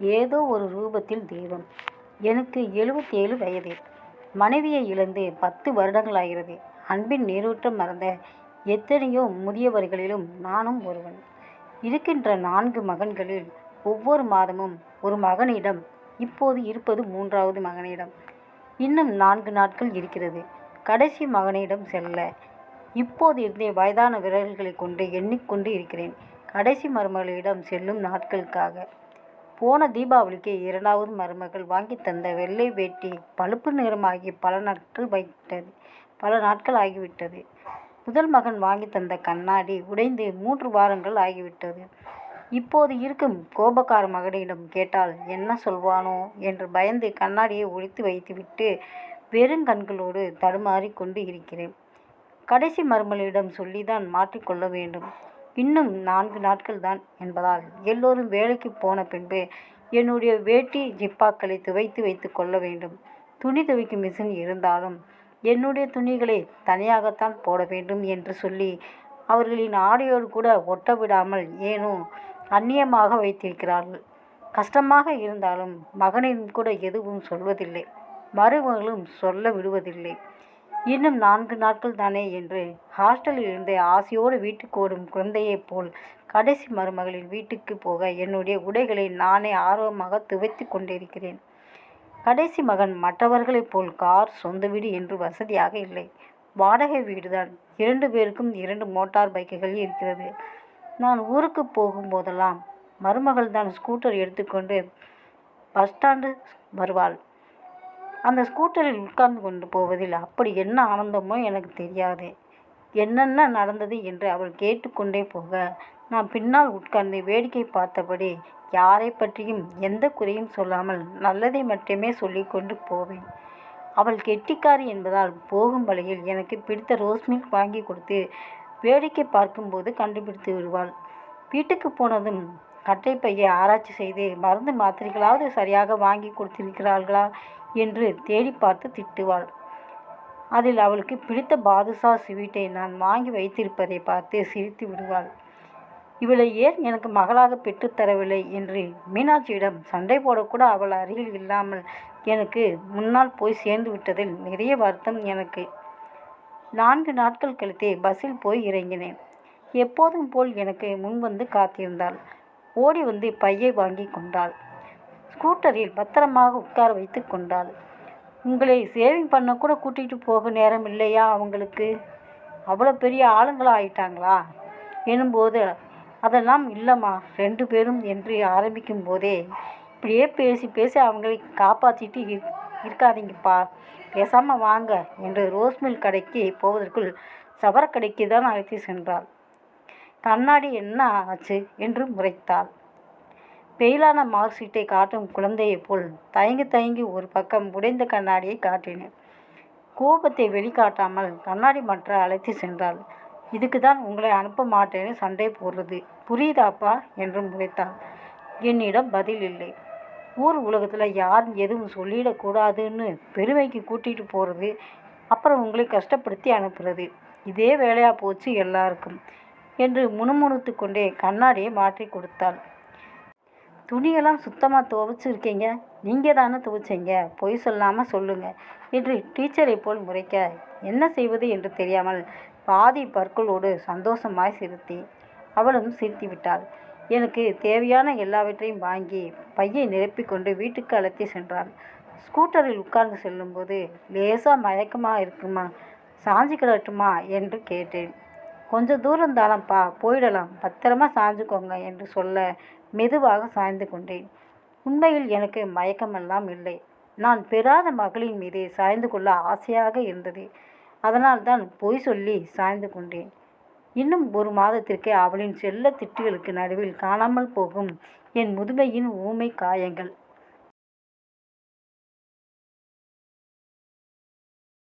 ஏதோ ஒரு ரூபத்தில் தெய்வம். எனக்கு எழுபத்தேழு வயது. மனைவியை இழந்து பத்து வருடங்களாகிறது. அன்பின் நீரூற்றம் மறந்த எத்தனையோ முதியவர்களிலும் நானும் ஒருவன். இருக்கின்ற நான்கு மகன்களில் ஒவ்வொரு மாதமும் ஒரு மகனிடம் இப்போது இருப்பது மூன்றாவது மகனிடம். இன்னும் நான்கு நாட்கள் இருக்கிறது. கடைசி மகனிடம் செல்ல இப்போது இருந்தே வயதான விரல்களை கொண்டு எண்ணிக்கொண்டு இருக்கிறேன். கடைசி மருமகளிடம் செல்லும் நாட்களுக்காக. போன தீபாவளிக்கு இரண்டாவது மருமகள் வாங்கி தந்த வெள்ளை வேட்டி பழுப்பு நிறமாகி பல நாட்கள் வைத்தது. பல நாட்கள் ஆகிவிட்டது. முதல் மகன் வாங்கி தந்த கண்ணாடி உடைந்து மூன்று வாரங்கள் ஆகிவிட்டது. இப்போது இருக்கும் கோபக்கார மகனிடம் கேட்டால் என்ன சொல்வானோ? என்று பயந்து கண்ணாடியை ஒழித்து வைத்துவிட்டு வெறுங்கண்களோடு தடுமாறி கொண்டு இருக்கிறேன். கடைசி மருமகளிடம் சொல்லிதான் மாற்றிக்கொள்ள வேண்டும். இன்னும் நான்கு நாட்கள் தான் என்பதால் எல்லோரும் வேலைக்கு போன பின்பு என்னுடைய வேட்டி ஜிப்பாக்களை துவைத்து வைத்து கொள்ள வேண்டும். துணி துவைக்கும் மிஷின் இருந்தாலும் என்னுடைய துணிகளை தனியாகத்தான் போட வேண்டும் என்று சொல்லி அவர்களின் ஆடையோடு கூட ஒட்ட விடாமல் ஏனோ அந்நியமாக வைத்திருக்கிறார்கள். கஷ்டமாக இருந்தாலும் மகனின் கூட எதுவும் சொல்வதில்லை. மருமகளும் சொல்ல விடுவதில்லை. இன்னும் நான்கு நாட்கள் தானே என்று ஹாஸ்டலில் இருந்து ஆசையோடு வீட்டுக்கு ஓடும் குழந்தையைப் போல் கடைசி மருமகளின் வீட்டுக்கு போக என்னுடைய உடைகளை நானே ஆர்வமாக துவைத்து கொண்டிருக்கிறேன். கடைசி மகன் மற்றவர்களைப் போல் கார் சொந்த வீடு என்று வசதியாக இல்லை. வாடகை வீடுதான். இரண்டு பேருக்கும் இரண்டு மோட்டார் பைக்குகள் இருக்கிறது. நான் ஊருக்கு போகும்போதெல்லாம் மருமகள் தான் ஸ்கூட்டர் எடுத்துக்கொண்டு பஸ் ஸ்டாண்டு வருவாள். அந்த ஸ்கூட்டரில் உட்கார்ந்து கொண்டு போவதில் அப்படி என்ன ஆனந்தமோ எனக்கு தெரியாது. என்னென்ன நடந்தது என்று அவள் கேட்டுக்கொண்டே போக நான் பின்னால் உட்கார்ந்து வேடிக்கை பார்த்தபடி யாரை பற்றியும் எந்த குறையும் சொல்லாமல் நல்லதை மட்டுமே சொல்லிக்கொண்டு போவேன். அவள் கெட்டிக்காரி என்பதால் போகும் வழியில் எனக்கு பிடித்த ரோஸ் மில்க் வாங்கி கொடுத்து வேடிக்கை பார்க்கும்போது கண்டுபிடித்து விடுவாள். வீட்டுக்கு போனதும் கட்டைப்பையை ஆராய்ச்சி செய்து மருந்து மாத்திரைகளாவது சரியாக வாங்கி கொடுத்திருக்கிறார்களா என்று தேடி பார்த்து திட்டுவாள். அதில் அவளுக்கு பிடித்த பாதுஷா ஸ்வீட்டை நான் வாங்கி வைத்திருப்பதை பார்த்து சிரித்து விடுவாள். இவளை ஏன் எனக்கு மகளாக பெற்றுத்தரவில்லை என்று மீனாட்சியிடம் சண்டை போடக்கூட அவள் அருகில் இல்லாமல் எனக்கு முன்னால் போய் சேர்ந்து விட்டதில் நிறைய வருத்தம் எனக்கு. நான்கு நாட்கள் கழித்தே பஸ்ஸில் போய் இறங்கினேன். எப்போதும் போல் எனக்கு முன் வந்து காத்திருந்தாள். ஓடி வந்து பையை வாங்கி கொண்டாள். ஸ்கூட்டரில் பத்திரமாக உட்கார வைத்து கொண்டாள். உங்களை சேவிங் பண்ண கூட கூட்டிகிட்டு போக நேரம் இல்லையா அவங்களுக்கு? அவ்வளோ பெரிய ஆளுங்களாக ஆயிட்டாங்களா? எனும்போது அதெல்லாம் இல்லைம்மா ரெண்டு பேரும் என்று ஆரம்பிக்கும் போதே இப்படியே பேசி பேசி அவங்களை காப்பாற்றிட்டு இரு இருக்காதீங்கப்பா. பேசாமல் வாங்க என்று ரோஸ் மில் கடைக்கு போவதற்குள் சவரக்கடைக்கு தான் அழைத்து சென்றாள். கண்ணாடி என்ன ஆச்சு என்று முறைத்தாள். பெயிலான மார்க் ஷீட்டை காட்டும் குழந்தையைப் போல் தயங்கி தயங்கி ஒரு பக்கம் உடைந்த கண்ணாடியை காட்டினேன் கோபத்தை வெளிக்காட்டாமல் கண்ணாடி மற்ற அழைத்து சென்றாள். இதுக்கு தான் உங்களை அனுப்ப மாட்டேன்னு சண்டை போடுறது. புரியுதாப்பா? என்று முறைத்தாள். என்னிடம் பதில் இல்லை. ஊர் உலகத்தில் யாரும் எதுவும் சொல்லிடக்கூடாதுன்னு பெருமைக்கு கூட்டிகிட்டு போகிறது அப்புறம் உங்களை கஷ்டப்படுத்தி அனுப்புறது. இதே வேலையாக போச்சு எல்லாருக்கும். என்று முணுமுணுத்து கொண்டே கண்ணாடியை மாற்றி கொடுத்தாள். துணியெல்லாம் சுத்தமாக துவைச்சிருக்கீங்க. நீங்கள் தானே துவைச்சீங்க. பொய் சொல்லாமல் சொல்லுங்கள் என்று டீச்சரை போல் முறைக்க என்ன செய்வது என்று தெரியாமல் பாதி பற்களோடு சந்தோஷமாய் சிரித்தேன். அவளும் சிரித்து விட்டாள். எனக்கு தேவையான எல்லாவற்றையும் வாங்கி பையை நிரப்பிக்கொண்டு வீட்டுக்கு அழைத்து சென்றாள். ஸ்கூட்டரில் உட்கார்ந்து செல்லும்போது லேசாக மயக்கமாக இருக்குமா சாஞ்சி கிடட்டுமா என்று கேட்டேன். கொஞ்சம் தூரம் தானப்பா போயிடலாம். பத்திரமா சாய்ஞ்சுக்கோங்க என்று சொல்ல மெதுவாக சாய்ந்து கொண்டேன். உண்மையில் எனக்கு மயக்கமெல்லாம் இல்லை. நான் பெறாத மகளின் மீது சாய்ந்து கொள்ள ஆசையாக இருந்தது. அதனால் தான் பொய் சொல்லி சாய்ந்து கொண்டேன். இன்னும் ஒரு மாதத்திற்கு அவளின் செல்ல திட்டுகளுக்கு நடுவில் காணாமல் போகும் என் முதுமையின் ஊமை காயங்கள்.